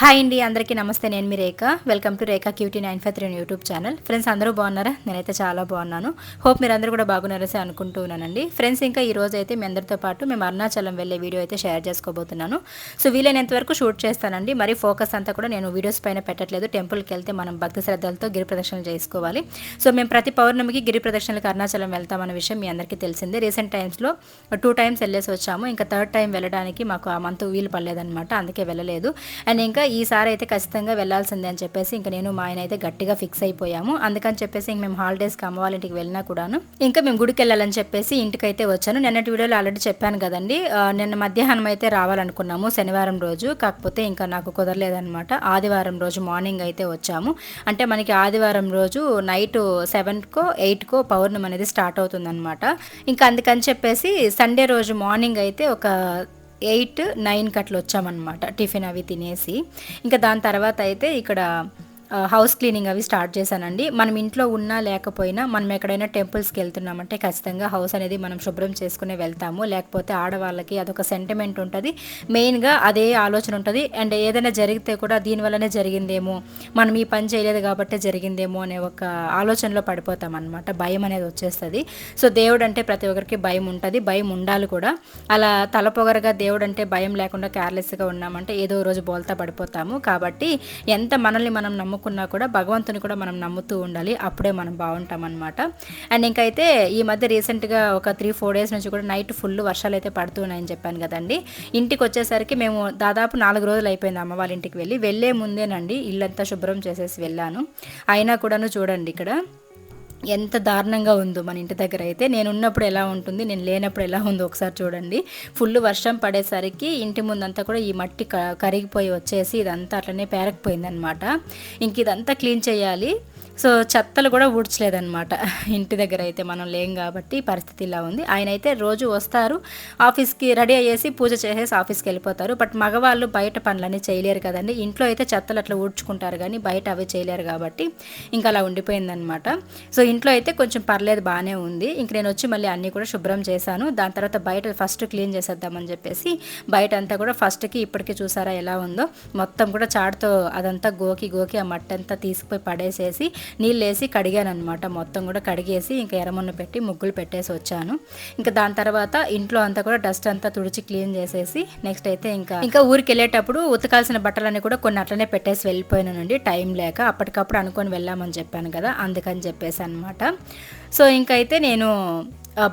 Hi అండి అందరికీ నమస్తే. నేను మీ Rekha. Welcome to Rekha cutie nine five three YouTube channel friends అందరూ బాగున్నారా? నేనైతే చాలా బాగున్నాను. హోప్ మీరు అందరూ కూడా బాగున్నారని అనుకుంటూ ఉన్నానండి. ఫ్రెండ్స్ ఇంకా ఈ రోజు అయితే మీ అందరితో పాటు మేము అరుణాచలం వెళ్ళే వీడియో అయితే షేర్ చేసుకోబోతున్నాను. సో వీలైనంత వరకు షూట్ చేస్తానండి. మరి ఫోకస్ అంతా కూడా నేను వీడియోస్ పైన పెట్టట్లేదు. టెంపుల్కి వెళ్తే మనం భక్తి శ్రద్ధలతో గిరి ప్రదక్షిణలు చేసుకోవాలి. సో మేము ప్రతి పౌర్ణమికి గిరి ప్రదక్షిణలకు అరుణాచలం వెళ్తామన్న విషయం మీ అందరికీ తెలిసిందే. రీసెంట్ టైమ్స్లో టూ టైమ్స్ వెళ్ళేసి వచ్చాము. ఇంకా థర్డ్ టైం వెళ్ళడానికి మాకు ఆ మంత్ వీలు పడలేదనమాట అందుకే వెళ్ళలేదు. అండ్ ఇంకా ఈసారి అయితే ఖచ్చితంగా వెళ్ళాల్సిందే అని చెప్పేసి ఇంకా నేను మా ఆయన అయితే గట్టిగా ఫిక్స్ అయిపోయాము. అందుకని చెప్పేసి ఇంక మేము హాలిడేస్కి అమ్మ వాళ్ళ ఇంటికి వెళ్ళినా కూడాను ఇంకా మేము గుడికి వెళ్ళాలని చెప్పేసి ఇంటికి అయితే వచ్చాను. నిన్నటి వీడియోలో ఆల్రెడీ చెప్పాను కదండి. నిన్న మధ్యాహ్నం అయితే రావాలనుకున్నాము శనివారం రోజు. కాకపోతే ఇంకా నాకు కుదరలేదనమాట ఆదివారం రోజు మార్నింగ్ అయితే వచ్చాము. అంటే మనకి ఆదివారం రోజు నైట్ సెవెన్కో ఎయిట్కో పౌర్ణమి అనేది స్టార్ట్ అవుతుందన్నమాట. ఇంకా అందుకని చెప్పేసి సండే రోజు మార్నింగ్ అయితే ఒక ఎయిట్ నైన్కి అట్లా వచ్చామన్నమాట టిఫిన్ అవి తినేసి. ఇంకా దాని తర్వాత అయితే ఇక్కడ హౌస్ క్లీనింగ్ అవి స్టార్ట్ చేశానండి. మనం ఇంట్లో ఉన్నా లేకపోయినా మనం ఎక్కడైనా టెంపుల్స్కి వెళ్తున్నామంటే ఖచ్చితంగా హౌస్ అనేది మనం శుభ్రం చేసుకునే వెళ్తాము. లేకపోతే ఆడవాళ్ళకి అదొక సెంటిమెంట్ ఉంటుంది. మెయిన్గా అదే ఆలోచన ఉంటుంది. అండ్ ఏదైనా జరిగితే కూడా దీనివల్లనే జరిగిందేమో మనం ఈ పని చేయలేదు కాబట్టి జరిగిందేమో అనే ఒక ఆలోచనలో పడిపోతాం అనమాట భయం అనేది వచ్చేస్తుంది. సో దేవుడు అంటే ప్రతి ఒక్కరికి భయం ఉంటుంది. భయం ఉండాలి కూడా. అలా తలపొగరగా దేవుడు అంటే భయం లేకుండా కేర్లెస్గా ఉన్నామంటే ఏదో రోజు బోల్తా పడిపోతాము. కాబట్టి ఎంత మనల్ని మనం నమ్ముకున్నా కూడా భగవంతుని కూడా మనం నమ్ముతూ ఉండాలి. అప్పుడే మనం బాగుంటాం అనమాట అండ్ ఇంకైతే ఈ మధ్య రీసెంట్గా ఒక త్రీ ఫోర్ డేస్ నుంచి కూడా నైట్ ఫుల్ వర్షాలు అయితే పడుతున్నాయని చెప్పాను కదండి. ఇంటికి వచ్చేసరికి మేము దాదాపు నాలుగు రోజులు అయిపోయింది అమ్మ వాళ్ళ ఇంటికి వెళ్ళి. వెళ్ళే ముందేనండి ఇల్లంతా శుభ్రం చేసేసి వెళ్ళాను. అయినా కూడాను చూడండి ఇక్కడ. ఎంత దారుణంగా ఉందో మన ఇంటి దగ్గర అయితే. నేను ఉన్నప్పుడు ఎలా ఉంటుంది నేను లేనప్పుడు ఎలా ఉందో ఒకసారి చూడండి. ఫుల్ వర్షం పడేసరికి ఇంటి ముందంతా కూడా ఈ మట్టి క- కరిగిపోయి వచ్చేసి ఇదంతా అట్లనే పేరకపోయింది అనమాట ఇంక ఇదంతా క్లీన్ చేయాలి. సో చెత్తలు కూడా ఊడ్చలేదన్నమాట. ఇంటి దగ్గర అయితే మనం లేం కాబట్టి పరిస్థితి ఇలా ఉంది. ఆయన అయితే రోజు వస్తారు ఆఫీస్కి రెడీ అయ్యేసి పూజ చేసేసి ఆఫీస్కి వెళ్ళిపోతారు. బట్ మగవాళ్ళు బయట పనులన్నీ చేయలేరు కదండి. ఇంట్లో అయితే చెత్తలు అట్లా ఊడ్చుకుంటారు కానీ బయట అవి చేయలేరు కాబట్టి ఇంకా అలా ఉండిపోయిందనమాట సో ఇంట్లో అయితే కొంచెం పర్లేదు బాగానే ఉంది. ఇంక నేను వచ్చి మళ్ళీ అన్నీ కూడా శుభ్రం చేశాను. దాని తర్వాత బయట ఫస్ట్ క్లీన్ చేసేద్దామని చెప్పేసి బయట అంతా కూడా ఫస్ట్కి ఇప్పటికీ చూసారా ఎలా ఉందో. మొత్తం కూడా చాటుతో అదంతా గోకి గోకి ఆ మట్టంతా తీసుకుపోయి పడేసేసి నీళ్ళు వేసి కడిగాను అనమాట మొత్తం కూడా కడిగేసి ఇంకా ఎరమన్ను పెట్టి ముగ్గులు పెట్టేసి వచ్చాను. ఇంకా దాని తర్వాత ఇంట్లో అంతా కూడా డస్ట్ అంతా తుడిచి క్లీన్ చేసేసి నెక్స్ట్ అయితే ఇంకా ఇంకా ఊరికి వెళ్ళేటప్పుడు ఉతకాల్సిన బట్టలన్నీ కూడా కొన్ని అట్లనే పెట్టేసి వెళ్ళిపోయానండి. టైం లేక అప్పటికప్పుడు అనుకొని వెళ్ళామని చెప్పాను కదా అందుకని చెప్పేసి అనమాట సో ఇంకైతే నేను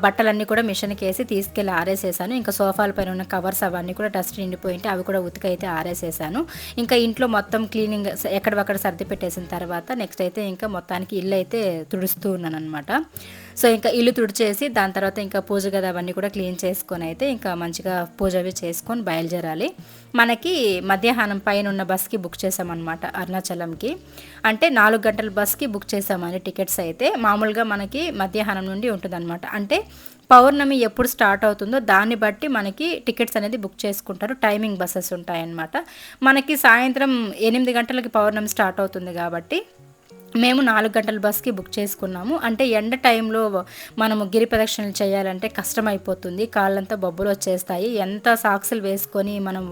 బట్టలన్నీ కూడా మిషన్కి వేసి తీసుకెళ్ళి ఆరేసేసాను. ఇంకా సోఫాల పైన ఉన్న కవర్స్ అవన్నీ కూడా డస్ట్ నిండిపోయింటే అవి కూడా ఉతికైతే ఆరేసేసాను. ఇంకా ఇంట్లో మొత్తం క్లీనింగ్ ఎక్కడవక్కడ సర్ది పెట్టేసిన తర్వాత నెక్స్ట్ అయితే ఇంకా మొత్తానికి ఇల్లు అయితే తుడుస్తూ ఉన్నాను అనమాట సో ఇంకా ఇల్లు తుడిచేసి దాని తర్వాత ఇంకా పూజ కదా అవన్నీ కూడా క్లీన్ చేసుకొని అయితే ఇంకా మంచిగా పూజ అవి చేసుకొని బయలుదేరాలి. మనకి మధ్యాహ్నం పైన ఉన్న బస్కి బుక్ చేసామన్నమాట అరుణాచలంకి. అంటే నాలుగు గంటల బస్కి బుక్ చేసామని టికెట్స్ అయితే మామూలుగా మనకి మధ్యాహ్నం నుండి ఉంటుందన్నమాట. అంటే పౌర్ణమి ఎప్పుడు స్టార్ట్ అవుతుందో దాన్ని బట్టి మనకి టికెట్స్ అనేది బుక్ చేసుకుంటారు. టైమింగ్ బస్సెస్ ఉంటాయన్నమాట. మనకి సాయంత్రం ఎనిమిది గంటలకి పౌర్ణమి స్టార్ట్ అవుతుంది కాబట్టి మేము నాలుగు గంటల బస్కి బుక్ చేసుకున్నాము. అంటే ఎండ టైంలో మనము గిరి ప్రదక్షిణలు చేయాలంటే కష్టమైపోతుంది. కాళ్ళంతా బొబ్బలు వచ్చేస్తాయి. ఎంత సాక్సులు వేసుకొని మనం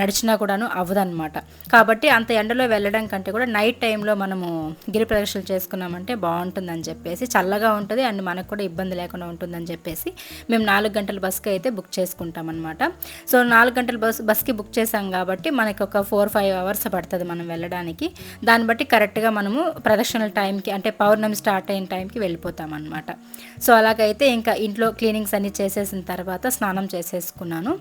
నడిచినా కూడాను అవ్వదన్నమాట. కాబట్టి అంత ఎండలో వెళ్ళడం కంటే కూడా నైట్ టైంలో మనము గిరి ప్రదక్షిణలు చేసుకున్నామంటే బాగుంటుందని చెప్పేసి చల్లగా ఉంటుంది. అండ్ మనకు కూడా ఇబ్బంది లేకుండా ఉంటుందని చెప్పేసి మేము నాలుగు గంటల బస్కి అయితే బుక్ చేసుకుంటాం అనమాట సో నాలుగు గంటల బస్ బస్కి బుక్ చేసాం కాబట్టి మనకి ఒక ఫోర్ ఫైవ్ అవర్స్ పడుతుంది మనం వెళ్ళడానికి. దాన్ని బట్టి కరెక్ట్గా మనము ప్రదక్షిణల టైంకి అంటే పౌర్ణమి స్టార్ట్ అయిన టైంకి వెళ్ళిపోతాం అనమాట సో అలాగైతే ఇంకా ఇంట్లో క్లీనింగ్స్ అన్ని చేసేసిన తర్వాత స్నానం చేసేసుకున్నాను.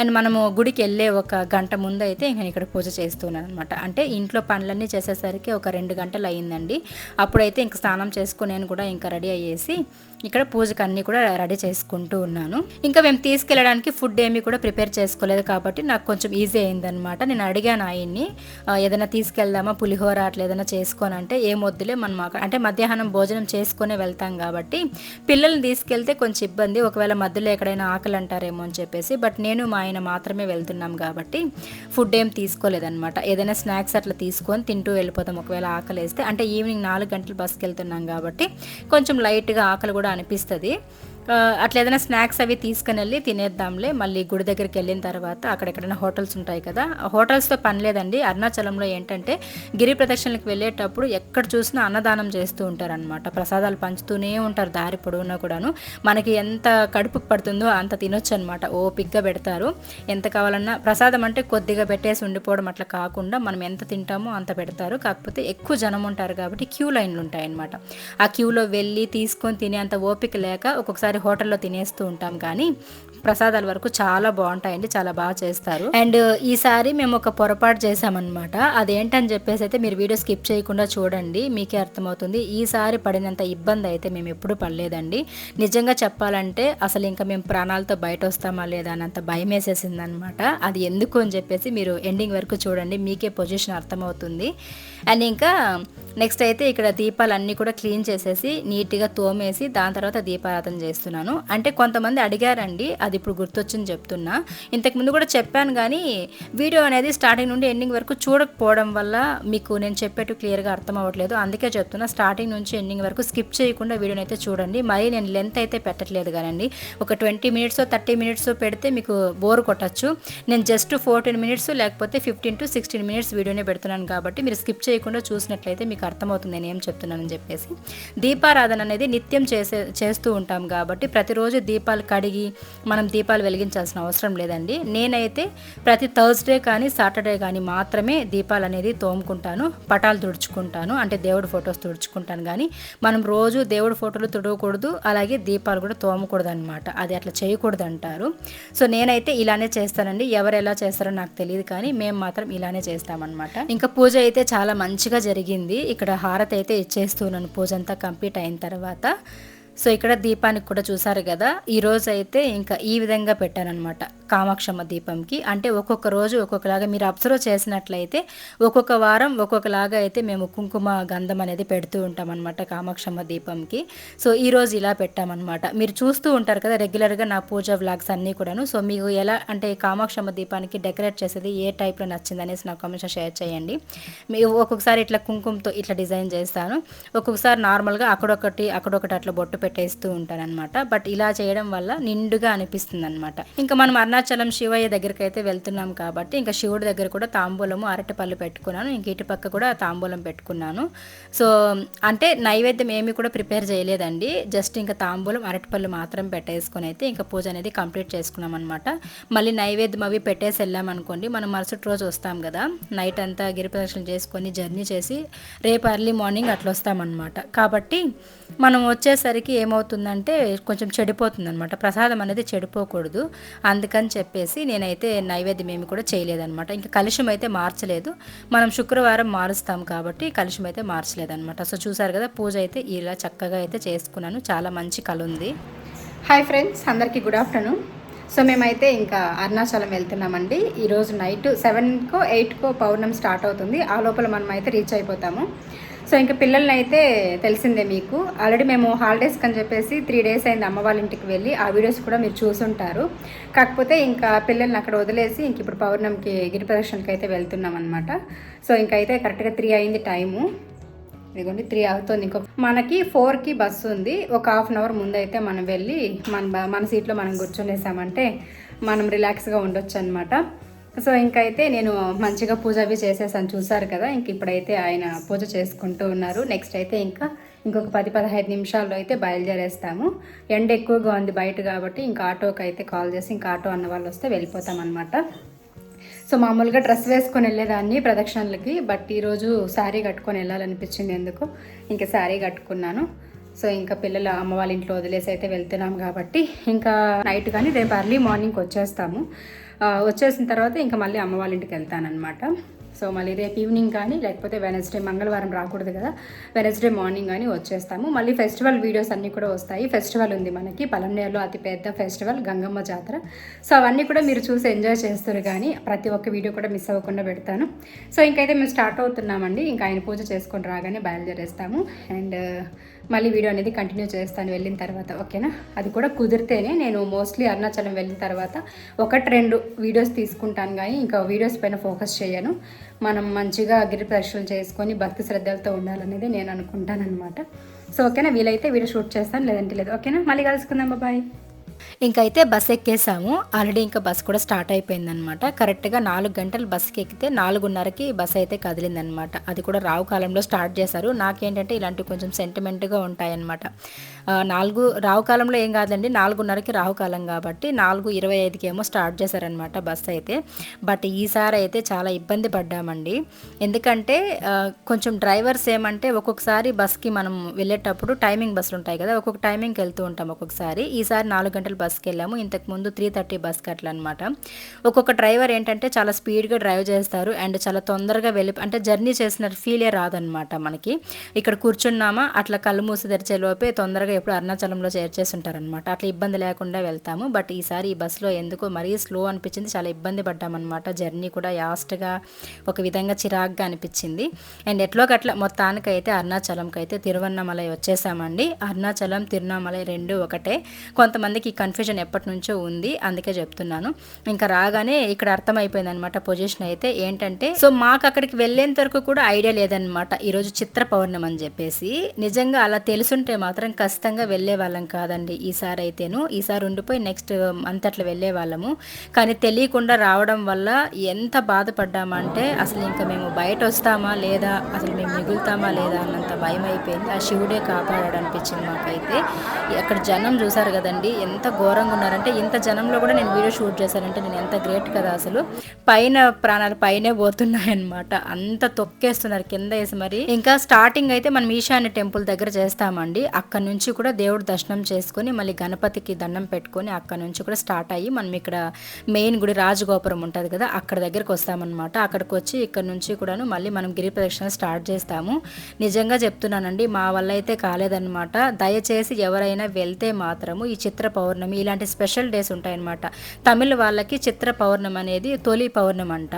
అండ్ మనము గుడికి వెళ్ళే ఒక గంట ముందు అయితే ఇంకా ఇక్కడ పూజ చేస్తున్నాను అనమాట అంటే ఇంట్లో పనులన్నీ చేసేసరికి ఒక రెండు గంటలు అయ్యిందండి. అప్పుడైతే ఇంక స్నానం చేసుకుని నేను కూడా ఇంకా రెడీ అయ్యేసి ఇక్కడ పూజకు అన్నీ కూడా రెడీ చేసుకుంటూ ఉన్నాను. ఇంకా మేము తీసుకెళ్ళడానికి ఫుడ్ ఏమీ కూడా ప్రిపేర్ చేసుకోలేదు కాబట్టి నాకు కొంచెం ఈజీ అయిందనమాట నేను అడిగాను ఆయన్ని ఏదైనా తీసుకెళ్దామా? పులిహోర అట్లా ఏదైనా చేసుకొని అంటే ఏం వద్దులే మనం అంటే మధ్యాహ్నం భోజనం చేసుకునే వెళ్తాం కాబట్టి పిల్లల్ని తీసుకెళ్తే కొంచెం ఇబ్బంది. ఒకవేళ మధ్యలో ఎక్కడైనా ఆకలి అంటారేమో అని చెప్పేసి బట్ నేను మా ఆయన మాత్రమే వెళ్తున్నాం కాబట్టి ఫుడ్ ఏం తీసుకోలేదనమాట ఏదైనా స్నాక్స్ అట్లా తీసుకొని తింటూ వెళ్ళిపోతాం. ఒకవేళ ఆకలి వేస్తే అంటే ఈవినింగ్ నాలుగు గంటలు బస్కి వెళ్తున్నాం కాబట్టి కొంచెం లైట్గా ఆకలి కూడా అనిపిస్తుంది. అట్లా ఏదైనా స్నాక్స్ అవి తీసుకుని వెళ్ళి తినేద్దాంలే. మళ్ళీ గుడి దగ్గరికి వెళ్ళిన తర్వాత అక్కడెక్కడైనా హోటల్స్ ఉంటాయి కదా హోటల్స్తో పని లేదండి. అరుణాచలంలో ఏంటంటే గిరి ప్రదక్షిణలకు వెళ్ళేటప్పుడు ఎక్కడ చూసినా అన్నదానం చేస్తూ ఉంటారనమాట ప్రసాదాలు పంచుతూనే ఉంటారు దారి పొడవునా కూడాను. మనకి ఎంత కడుపుకు పడుతుందో అంత తినొచ్చు అనమాట ఓ పిగ్గా పెడతారు. ఎంత కావాలన్నా ప్రసాదం అంటే కొద్దిగా పెట్టేసి ఉండిపోవడం అట్లా కాకుండా మనం ఎంత తింటామో అంత పెడతారు. కాకపోతే ఎక్కువ జనం ఉంటారు కాబట్టి క్యూ లైన్లు ఉంటాయి అనమాట ఆ క్యూలో వెళ్ళి తీసుకొని తినే అంత ఓపిక లేక ఒక్కొక్కసారి హోటల్లో తినేస్తూ ఉంటాం కానీ ప్రసాదాల వరకు చాలా బాగుంటాయండి చాలా బాగా చేస్తారు. అండ్ ఈసారి మేము ఒక పొరపాటు చేసామన్నమాట అదేంటని చెప్పేసి అయితే మీరు వీడియో స్కిప్ చేయకుండా చూడండి మీకే అర్థమవుతుంది. ఈసారి పడినంత ఇబ్బంది అయితే మేము ఎప్పుడు పడలేదండి. నిజంగా చెప్పాలంటే అసలు ఇంకా మేము ప్రాణాలతో బయట వస్తామా లేదా అన్నంత భయం వేసేసింది అనమాట అది ఎందుకు అని చెప్పేసి మీరు ఎండింగ్ వరకు చూడండి మీకే పొజిషన్ అర్థమవుతుంది. అండ్ ఇంకా నెక్స్ట్ అయితే ఇక్కడ దీపాలన్నీ కూడా క్లీన్ చేసేసి నీట్గా తోమేసి దాని తర్వాత దీపారాధన చేస్తున్నాను. అంటే కొంతమంది అడిగారండి అది ఇప్పుడు గుర్తొచ్చింది చెప్తున్నా. ఇంతకుముందు కూడా చెప్పాను కానీ వీడియో అనేది స్టార్టింగ్ నుండి ఎండింగ్ వరకు చూడకపోవడం వల్ల మీకు నేను చెప్పేట్టు క్లియర్గా అర్థం అవ్వట్లేదు. అందుకే చెప్తున్నా స్టార్టింగ్ నుంచి ఎండింగ్ వరకు స్కిప్ చేయకుండా వీడియోని అయితే చూడండి. మరీ నేను లెంత్ అయితే పెట్టట్లేదు కానండి. ఒక ట్వంటీ మినిట్స్ థర్టీ మినిట్స్ పెడితే మీకు బోర్ కొట్టచ్చు. నేను జస్ట్ ఫోర్టీన్ మినిట్స్ లేకపోతే ఫిఫ్టీన్ టు సిక్స్టీన్ మినిట్స్ వీడియోనే పెడుతున్నాను కాబట్టి మీరు స్కిప్ చేయకుండా చూసినట్లయితే మీకు అర్థమవుతుంది నేను ఏం చెప్తున్నానని చెప్పేసి. దీపారాధన అనేది నిత్యం చేసే చేస్తూ ఉంటాం కాబట్టి ప్రతిరోజు దీపాలు కడిగి మనం దీపాలు వెలిగించాల్సిన అవసరం లేదండి. నేనైతే ప్రతి థర్స్డే కానీ సాటర్డే కానీ మాత్రమే దీపాలు అనేది తోముకుంటాను పటాలు తుడుచుకుంటాను అంటే దేవుడి ఫొటోస్ తుడుచుకుంటాను కానీ మనం రోజు దేవుడి ఫోటోలు తుడవకూడదు అలాగే దీపాలు కూడా తోమకూడదు అనమాట అది అట్లా చేయకూడదు అంటారు సో నేనైతే ఇలానే చేస్తానండి. ఎవరు ఎలా చేస్తారో నాకు తెలియదు కానీ మేము మాత్రం ఇలానే చేస్తామన్నమాట. ఇంకా పూజ అయితే చాలా మంచిగా జరిగింది. ఇక్కడ హారతి అయితే ఇచ్చేస్తున్నాను పూజ అంతా కంప్లీట్ అయిన తర్వాత సో ఇక్కడ దీపానికి కూడా చూసారు కదా ఈ రోజు అయితే ఇంకా ఈ విధంగా పెట్టానమాట కామాక్షమ్మ దీపంకి. అంటే ఒక్కొక్క రోజు ఒక్కొక్కలాగా మీరు అబ్జర్వ్ చేసినట్లయితే ఒక్కొక్క వారం ఒక్కొక్కలాగా అయితే మేము కుంకుమ గంధం అనేది పెడుతూ ఉంటాం అనమాట కామాక్షమ్మ దీపంకి. సో ఈ రోజు ఇలా పెట్టామన్నమాట. మీరు చూస్తూ ఉంటారు కదా రెగ్యులర్గా నా పూజ వ్లాగ్స్ అన్నీ కూడాను. సో మీకు ఎలా అంటే కామాక్షమ్మ దీపానికి డెకరేట్ చేసేది ఏ టైప్లో నచ్చింది అనేసి నాకు కామెంట్స్ షేర్ చేయండి. మీ ఒక్కొక్కసారి ఇట్లా కుంకుమతో ఇట్లా డిజైన్ చేస్తాను. ఒక్కొక్కసారి నార్మల్గా అక్కడొకటి అక్కడొకటి అట్లా బొట్టు పెట్టేస్తూ ఉంటాను అనమాట బట్ ఇలా చేయడం వల్ల నిండుగా అనిపిస్తుంది అనమాట ఇంకా మనం అరుణాచలం శివయ్య దగ్గరికి అయితే వెళ్తున్నాం కాబట్టి ఇంకా శివుడి దగ్గర కూడా తాంబూలము అరటిపళ్ళు పెట్టుకున్నాను. ఇంక ఇటు పక్క కూడా తాంబూలం పెట్టుకున్నాను. సో అంటే నైవేద్యం ఏమి కూడా ప్రిపేర్ చేయలేదండి. జస్ట్ ఇంకా తాంబూలం అరటిపళ్ళు మాత్రం పెట్టేసుకొని అయితే ఇంకా పూజ అనేది కంప్లీట్ చేసుకున్నాం అనమాట మళ్ళీ నైవేద్యం అవి పెట్టేసి వెళ్ళామనుకోండి మనం మరుసటి రోజు వస్తాం కదా. నైట్ అంతా గిరిప్రదక్షిణ చేసుకొని జర్నీ చేసి రేపు ఎర్లీ మార్నింగ్ అట్లా వస్తామన్నమాట కాబట్టి మనం వచ్చేసరికి ఏమవుతుందంటే కొంచెం చెడిపోతుంది అనమాట ప్రసాదం అనేది చెడిపోకూడదు. అందుకని చెప్పేసి నేనైతే నైవేద్యం ఏమి కూడా చేయలేదన్నమాట. ఇంకా కలుషం అయితే మార్చలేదు. మనం శుక్రవారం మారుస్తాం కాబట్టి కలుషం అయితే మార్చలేదన్నమాట. సో చూసారు కదా పూజ అయితే ఇలా చక్కగా అయితే చేసుకున్నాను. చాలా మంచి కళ ఉంది. హాయ్ ఫ్రెండ్స్ అందరికీ గుడ్ ఆఫ్టర్నూన్ సో మేమైతే ఇంకా అరుణాచలం వెళ్తున్నామండి. ఈరోజు నైట్ సెవెన్కో ఎయిట్కో పౌర్ణమి స్టార్ట్ అవుతుంది. ఆ లోపల మనం అయితే రీచ్ అయిపోతాము. సో ఇంకా పిల్లల్ని అయితే తెలిసిందే మీకు. ఆల్రెడీ మేము హాలిడేస్కి అని చెప్పేసి త్రీ డేస్ అయింది అమ్మ వాళ్ళ ఇంటికి వెళ్ళి. ఆ వీడియోస్ కూడా మీరు చూసుంటారు. కాకపోతే ఇంకా పిల్లల్ని అక్కడ వదిలేసి ఇంక ఇప్పుడు పౌర్ణమికి గిరి ప్రదర్శనకి అయితే వెళ్తున్నాం అనమాట సో ఇంకైతే కరెక్ట్గా త్రీ అయింది టైము. ఇదిగోండి త్రీ అవుతుంది. ఇంకో మనకి ఫోర్కి బస్సు ఉంది. ఒక హాఫ్ అన్ అవర్ ముందైతే మనం వెళ్ళి మన మన సీట్లో మనం కూర్చొనేసామంటే మనం రిలాక్స్గా ఉండొచ్చు అనమాట సో ఇంకైతే నేను మంచిగా పూజ అవి చేసేసాను. చూసారు కదా ఇంక ఇప్పుడైతే ఆయన పూజ చేసుకుంటూ ఉన్నారు. నెక్స్ట్ అయితే ఇంకా ఇంకొక పది పదహైదు నిమిషాల్లో అయితే బయలుదేరేస్తాము. ఎండ ఎక్కువగా ఉంది బయట కాబట్టి ఇంకా ఆటోకి అయితే కాల్ చేసి ఇంకా ఆటో అన్న వాళ్ళు వస్తే వెళ్ళిపోతాం అనమాట సో మామూలుగా డ్రెస్ వేసుకొని వెళ్ళేదాన్ని ప్రదక్షిణలకి బట్ ఈరోజు శారీ కట్టుకొని వెళ్ళాలనిపించింది ఎందుకు? ఇంకా శారీ కట్టుకున్నాను. సో ఇంకా పిల్లలు అమ్మ వాళ్ళ ఇంట్లో వదిలేసి అయితే వెళ్తున్నాం కాబట్టి ఇంకా నైట్ కానీ రేపు అర్లీ మార్నింగ్ వచ్చేస్తాము. వచ్చేసిన తర్వాత ఇంకా మళ్ళీ అమ్మ వాళ్ళ ఇంటికి వెళ్తానమాట సో మళ్ళీ రేపు ఈవినింగ్ కానీ లేకపోతే వెనస్డే మంగళవారం రాకూడదు కదా. వెనస్డే మార్నింగ్ కానీ వచ్చేస్తాము. మళ్ళీ ఫెస్టివల్ వీడియోస్ అన్నీ కూడా వస్తాయి. ఫెస్టివల్ ఉంది మనకి పలనేరులో అతి పెద్ద ఫెస్టివల్ గంగమ్మ జాతర. సో అవన్నీ కూడా మీరు చూసి ఎంజాయ్ చేస్తారు కానీ ప్రతి ఒక్క వీడియో కూడా మిస్ అవ్వకుండా పెడతాను. సో ఇంకైతే మేము స్టార్ట్ అవుతున్నామండి. ఇంకా ఆయన పూజ చేసుకొని రాగానే బయలుదేరేస్తాము. అండ్ uh, మళ్ళీ వీడియో అనేది కంటిన్యూ చేస్తాను వెళ్ళిన తర్వాత ఓకేనా అది కూడా కుదిరితేనే నేను మోస్ట్లీ అరుణాచలం వెళ్ళిన తర్వాత ఒకటి రెండు వీడియోస్ తీసుకుంటాను కానీ ఇంకా వీడియోస్ పైన ఫోకస్ చేయను. మనం మంచిగా అగ్ని ప్రశ్నలు చేసుకొని భక్తి శ్రద్ధలతో ఉండాలనేది నేను అనుకుంటాను అనమాట సో ఓకేనా? వీలైతే వీడియో షూట్ చేస్తాను లేదంటే లేదు. ఓకేనా? మళ్ళీ కలుసుకుందాం. బాయ్. ఇంకైతే బస్ ఎక్కేసాము ఆల్రెడీ ఇంకా బస్ కూడా స్టార్ట్ అయిపోయిందనమాట కరెక్ట్గా నాలుగు గంటలు బస్కి ఎక్కితే నాలుగున్నరకి బస్ అయితే కదిలిందనమాట అది కూడా రావు కాలంలో స్టార్ట్ చేశారు. నాకేంటంటే ఇలాంటివి కొంచెం సెంటిమెంట్గా ఉంటాయన్నమాట. నాలుగు రావు కాలంలో ఏం కాదండి నాలుగున్నరకి రావు కాలం కాబట్టి నాలుగు ఇరవై ఐదుకి ఏమో స్టార్ట్ చేశారనమాట బస్ అయితే బట్ ఈసారి అయితే చాలా ఇబ్బంది పడ్డామండి. ఎందుకంటే కొంచెం డ్రైవర్స్ ఏమంటే ఒక్కొక్కసారి బస్కి మనం వెళ్ళేటప్పుడు టైమింగ్ బస్సులు ఉంటాయి కదా ఒక్కొక్క టైమింగ్కి వెళ్తూ ఉంటాం ఒక్కొక్కసారి. ఈసారి నాలుగు గంటల బస్కి వెళ్ళాము. ఇంతకు ముందు త్రీ థర్టీ బస్కి అట్లా అనమాట ఒక్కొక్క డ్రైవర్ ఏంటంటే చాలా స్పీడ్గా డ్రైవ్ చేస్తారు. అండ్ చాలా తొందరగా వెళ్ళి అంటే జర్నీ చేసిన ఫీలే రాదనమాట మనకి. ఇక్కడ కూర్చున్నామా అట్లా కళ్ళు మూసి తెరిచే లోపే తొందరగా ఎప్పుడు అరుణాచలంలో చేర్చేసి ఉంటారనమాట అట్లా ఇబ్బంది లేకుండా వెళ్తాము. బట్ ఈసారి ఈ బస్సులో ఎందుకో మరీ స్లో అనిపించింది. చాలా ఇబ్బంది పడ్డామన్నమాట జర్నీ కూడా యాస్ట్గా ఒక విధంగా చిరాగ్గా అనిపించింది. అండ్ ఎట్లోకట్లా మొత్తానికైతే అరుణాచలంకి అయితే తిరువన్నమలై వచ్చేసామండి. అరుణాచలం తిరువన్నమలై రెండు ఒకటే. కొంతమందికి ఈ కన్ఫ్యూజన్ ఎప్పటి నుంచో ఉంది అందుకే చెప్తున్నాను. ఇంకా రాగానే ఇక్కడ అర్థమైపోయింది అనమాట పొజిషన్ అయితే ఏంటంటే సో మాకు అక్కడికి వెళ్ళేంత వరకు కూడా ఐడియా లేదనమాట ఈరోజు చిత్ర పౌర్ణమి అని చెప్పేసి నిజంగా అలా తెలుసుంటే మాత్రం ఖచ్చితంగా వెళ్ళే వాళ్ళం కాదండి ఈసారి అయితేను. ఈసారి ఉండిపోయి నెక్స్ట్ మంత్ అట్లా వెళ్ళే వాళ్ళము కానీ తెలియకుండా రావడం వల్ల ఎంత బాధపడ్డామంటే అసలు ఇంకా మేము బయట వస్తామా లేదా అసలు మేము మిగులుతామా లేదా అన్నంత భయం అయిపోయింది. ఆ శివుడే కాపాడాడు అనిపించింది మాకైతే అక్కడ జనం చూసారు కదండి ఎంత ఘోరంగా ఉన్నారంటే ఇంత జనంలో కూడా నేను వీడియో షూట్ చేశానంటే నేను ఎంత గ్రేట్ కదా అసలు. పైన ప్రాణాలు పైనే పోతున్నాయన్నమాట. అంత తొక్కేస్తున్నారు కింద వేసి మరి. ఇంకా స్టార్టింగ్ అయితే మనం ఈశాన్య టెంపుల్ దగ్గర చేస్తామండి. అక్కడ నుంచి కూడా దేవుడు దర్శనం చేసుకొని మళ్ళీ గణపతికి దండం పెట్టుకొని అక్కడ నుంచి కూడా స్టార్ట్ అయ్యి మనం ఇక్కడ మెయిన్ గుడి రాజగోపురం ఉంటుంది కదా అక్కడ దగ్గరకు వస్తామన్నమాట. అక్కడికి వచ్చి ఇక్కడ నుంచి కూడాను మళ్ళీ మనం గిరి ప్రదక్షిణ స్టార్ట్ చేస్తాము. నిజంగా చెప్తున్నానండి మా వల్ల అయితే కాలేదన్నమాట. దయచేసి ఎవరైనా వెళ్తే మాత్రము ఈ చిత్ర పౌర్ణమి పౌర్ణమి ఇలాంటి స్పెషల్ డేస్ ఉంటాయన్నమాట. తమిళ వాళ్ళకి చిత్ర పౌర్ణమి అనేది తొలి పౌర్ణమి అంట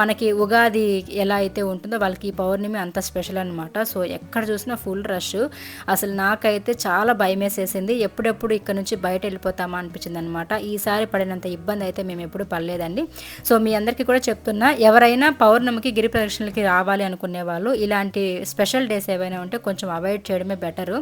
మనకి ఉగాది ఎలా అయితే ఉంటుందో వాళ్ళకి ఈ పౌర్ణమి అంత స్పెషల్ అనమాట సో ఎక్కడ చూసినా ఫుల్ రష్. అసలు నాకైతే చాలా భయం వేసేసింది. ఎప్పుడెప్పుడు ఇక్కడ నుంచి బయట వెళ్ళిపోతామా అనిపించింది అనమాట ఈసారి పడినంత ఇబ్బంది అయితే మేము ఎప్పుడు పడలేదండి. సో మీ అందరికీ కూడా చెప్తున్నా ఎవరైనా పౌర్ణమికి గిరి ప్రదక్షిణలకి రావాలి అనుకునే వాళ్ళు ఇలాంటి స్పెషల్ డేస్ ఏవైనా ఉంటే కొంచెం అవాయిడ్ చేయడమే బెటరు.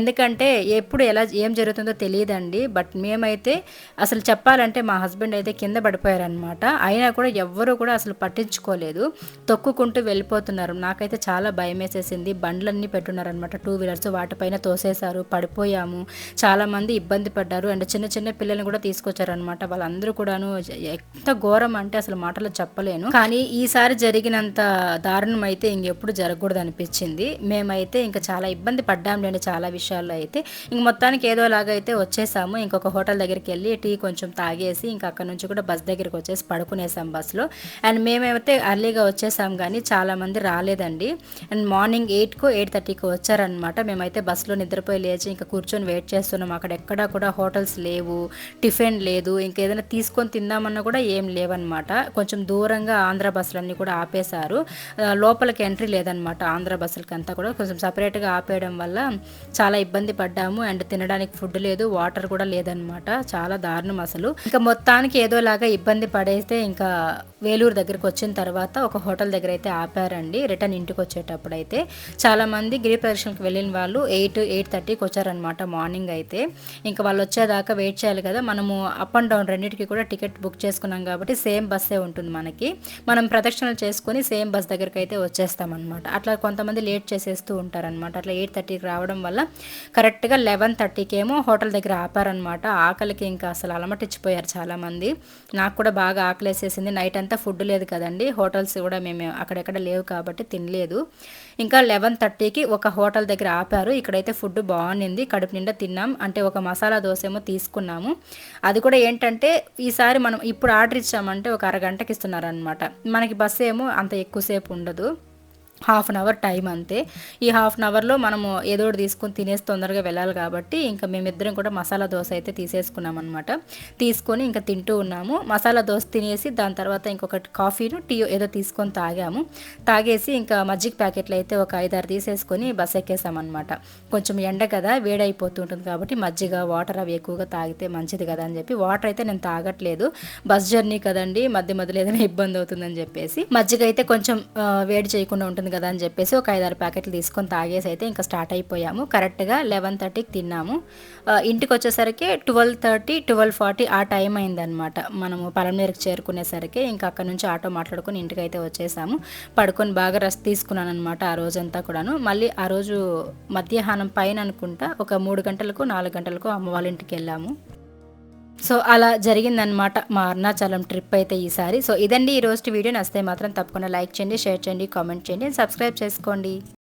ఎందుకంటే ఎప్పుడు ఎలా ఏం జరుగుతుందో తెలియదండి. బట్ మేమైతే అసలు చెప్పాలంటే మా హస్బెండ్ అయితే కింద పడిపోయారనమాట అయినా కూడా ఎవ్వరూ కూడా అసలు పట్టించుకోలేదు. తొక్కుకుంటూ వెళ్ళిపోతున్నారు. నాకైతే చాలా భయం వేసేసింది బండ్లన్నీ పెట్టున్నారనమాట టూ వీలర్స్ వాటిపైన తోసేశారు. పడిపోయాము. చాలామంది ఇబ్బంది పడ్డారు. అండ్ చిన్న చిన్న పిల్లల్ని కూడా తీసుకొచ్చారనమాట వాళ్ళందరూ కూడాను ఎంత ఘోరం అంటే అసలు మాటలు చెప్పలేను. కానీ ఈసారి జరిగినంత దారుణం అయితే ఇంకెప్పుడు జరగకూడదు అనిపించింది మేమైతే ఇంకా చాలా ఇబ్బంది పడ్డాంలేండి చాలా విషయాల్లో అయితే. ఇంక మొత్తానికి ఏదోలాగా అయితే వచ్చేసాము ఇంకొక హోటల్ దగ్గరికి వెళ్ళి టీ కొంచెం తాగేసి ఇంకా అక్కడ నుంచి కూడా బస్ దగ్గరికి వచ్చేసి పడుకునేసాం బస్సులో. అండ్ మేమైతే అర్లీగా వచ్చేసాం కానీ చాలా మంది రాలేదండి. అండ్ మార్నింగ్ ఎయిట్కో ఎయిట్ థర్టీకి వచ్చారనమాట మేమైతే బస్సులో నిద్రపోయి లేచి ఇంకా కూర్చొని వెయిట్ చేస్తున్నాం. అక్కడ ఎక్కడా కూడా హోటల్స్ లేవు టిఫిన్ లేదు ఇంకా ఏదైనా తీసుకొని తిందామన్నా కూడా ఏం లేవన్నమాట. కొంచెం దూరంగా ఆంధ్ర బస్సులన్నీ కూడా ఆపేశారు. లోపలికి ఎంట్రీ లేదనమాట ఆంధ్ర బస్సులకి అంతా కూడా. కొంచెం సపరేట్గా ఆపేయడం వల్ల చాలా ఇబ్బంది పడ్డాము. అండ్ తినడానికి ఫుడ్ లేదు వాటర్ కూడా లేదు లేదనమాట చాలా దారుణం అసలు. ఇంకా మొత్తానికి ఏదోలాగా ఇబ్బంది పడేస్తే ఇంకా వేలూరు దగ్గరికి వచ్చిన తర్వాత ఒక హోటల్ దగ్గర అయితే ఆపారండి. రిటర్న్ ఇంటికి వచ్చేటప్పుడు అయితే చాలా మంది గిరి ప్రదర్శనకి వెళ్ళిన వాళ్ళు ఎయిట్ ఎయిట్ థర్టీకి వచ్చారనమాట మార్నింగ్ అయితే. ఇంకా వాళ్ళు వచ్చేదాకా వెయిట్ చేయాలి కదా. మనము అప్ అండ్ డౌన్ రెండింటికి కూడా టికెట్ బుక్ చేసుకున్నాం కాబట్టి సేమ్ బస్సే ఉంటుంది మనకి. మనం ప్రదక్షిణలు చేసుకొని సేమ్ బస్ దగ్గరికి అయితే వచ్చేస్తామన్నమాట. అట్లా కొంతమంది లేట్ చేసేస్తూ ఉంటారనమాట అట్లా ఎయిట్ థర్టీకి రావడం వల్ల కరెక్ట్గా లెవెన్ థర్టీకి ఏమో హోటల్ దగ్గర ఆపారనమాట ఆకలికి ఇంకా అసలు అలమటిచ్చిపోయారు చాలామంది. నాకు కూడా బాగా ఆకలేసేసింది. నైట్ అంతా ఫుడ్ లేదు కదండి. హోటల్స్ కూడా మేము అక్కడెక్కడ లేవు కాబట్టి తినలేదు. ఇంకా లెవెన్ థర్టీకి ఒక హోటల్ దగ్గర ఆపారు. ఇక్కడైతే ఫుడ్ బాగుండింది. కడుపు నిండా తిన్నాం. అంటే ఒక మసాలా దోశ ఏమో తీసుకున్నాము. అది కూడా ఏంటంటే ఈసారి మనం ఇప్పుడు ఆర్డర్ ఇచ్చామంటే ఒక అరగంటకి ఇస్తున్నారనమాట మనకి బస్సు ఏమో అంత ఎక్కువసేపు ఉండదు. హాఫ్ అన్ అవర్ టైం అంతే. ఈ హాఫ్ అన్ అవర్లో మనము ఏదో ఒకటి తీసుకొని తినేసి తొందరగా వెళ్ళాలి కాబట్టి ఇంకా మేమిద్దరం కూడా మసాలా దోశ అయితే తీసేసుకున్నాం అనమాట తీసుకొని ఇంకా తింటూ ఉన్నాము. మసాలా దోశ తినేసి దాని తర్వాత ఇంకొకటి కాఫీను టీ ఏదో తీసుకొని తాగాము. తాగేసి ఇంకా మజ్జిగ ప్యాకెట్లు అయితే ఒక ఐదారు తీసేసుకొని బస్ ఎక్కేసామన్నమాట కొంచెం ఎండ కదా వేడైపోతూ ఉంటుంది కాబట్టి మజ్జిగ వాటర్ అవి ఎక్కువగా తాగితే మంచిది కదా అని చెప్పి వాటర్ అయితే నేను తాగట్లేదు. బస్ జర్నీ కదండి మధ్య మధ్యలో ఏదైనా ఇబ్బంది అవుతుందని చెప్పేసి. మజ్జిగ అయితే కొంచెం వేడి చేయకుండా ఉంటుంది ఉంటుంది కదా అని చెప్పేసి ఒక ఐదారు ప్యాకెట్లు తీసుకొని తాగేసి అయితే ఇంకా స్టార్ట్ అయిపోయాము. కరెక్ట్గా లెవెన్ థర్టీకి తిన్నాము. ఇంటికి వచ్చేసరికి ట్వెల్వ్ థర్టీ ట్వెల్వ్ ఫార్టీ ఆ టైం అయిందనమాట మనము పలమనేరుకు చేరుకునేసరికి ఇంకా అక్కడ నుంచి ఆటో మాట్లాడుకుని ఇంటికి అయితే వచ్చేసాము. పడుకొని బాగా రెస్ట్ తీసుకున్నాను అనమాట ఆ రోజంతా కూడాను. మళ్ళీ ఆ రోజు మధ్యాహ్నం పైన అనుకుంటా ఒక మూడు గంటలకు నాలుగు గంటలకు అమ్మ వాళ్ళ ఇంటికి వెళ్ళాము. సో అలా జరిగిందనమాట మా అరుణాచలం ట్రిప్ అయితే ఈసారి. సో ఇదండి ఈ రోజు వీడియో. నచ్చితే మాత్రం తప్పకుండా లైక్ చేయండి షేర్ చేయండి కామెంట్ చేయండి సబ్స్క్రైబ్ చేసుకోండి.